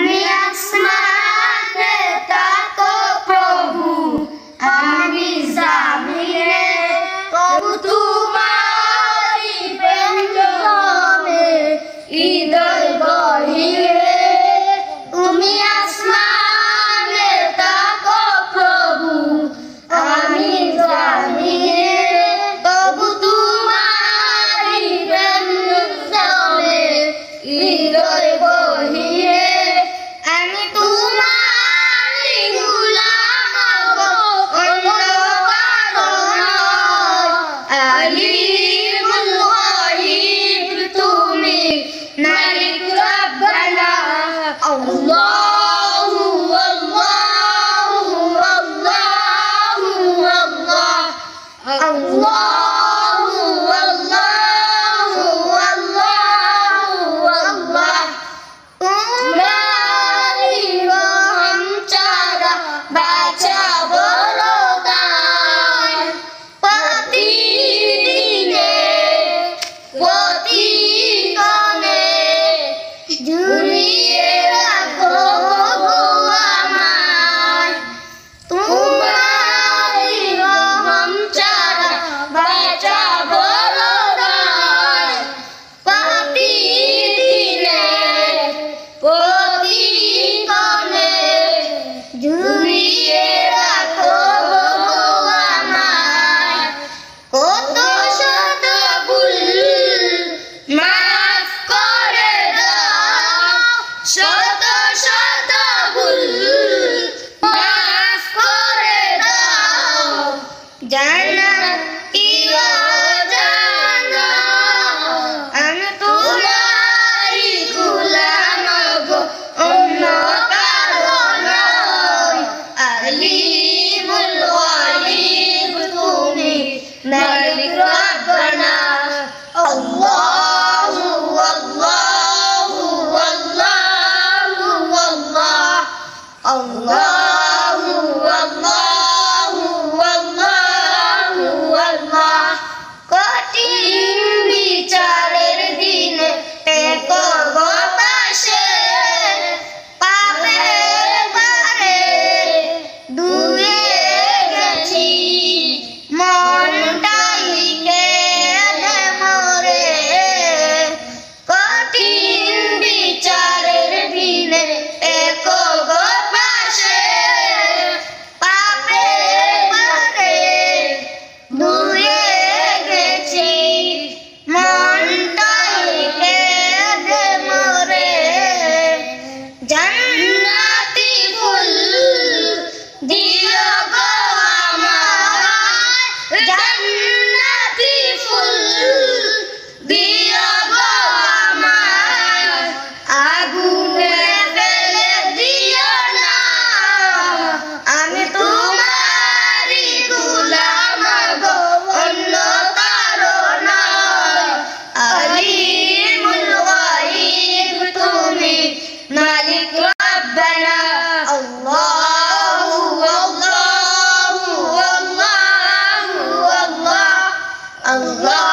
তুমি আসমানে তাকো প্রভু আমি জামিনে প্রভু তোমারি প্রেমে হৃদয় গহিরে তুমি আসমানে তাকো প্রভু আমি জামিনে প্রভু তোমারি প্রেমে হৃদয় গহিরে Baca borongan Pati dine জানা Allah.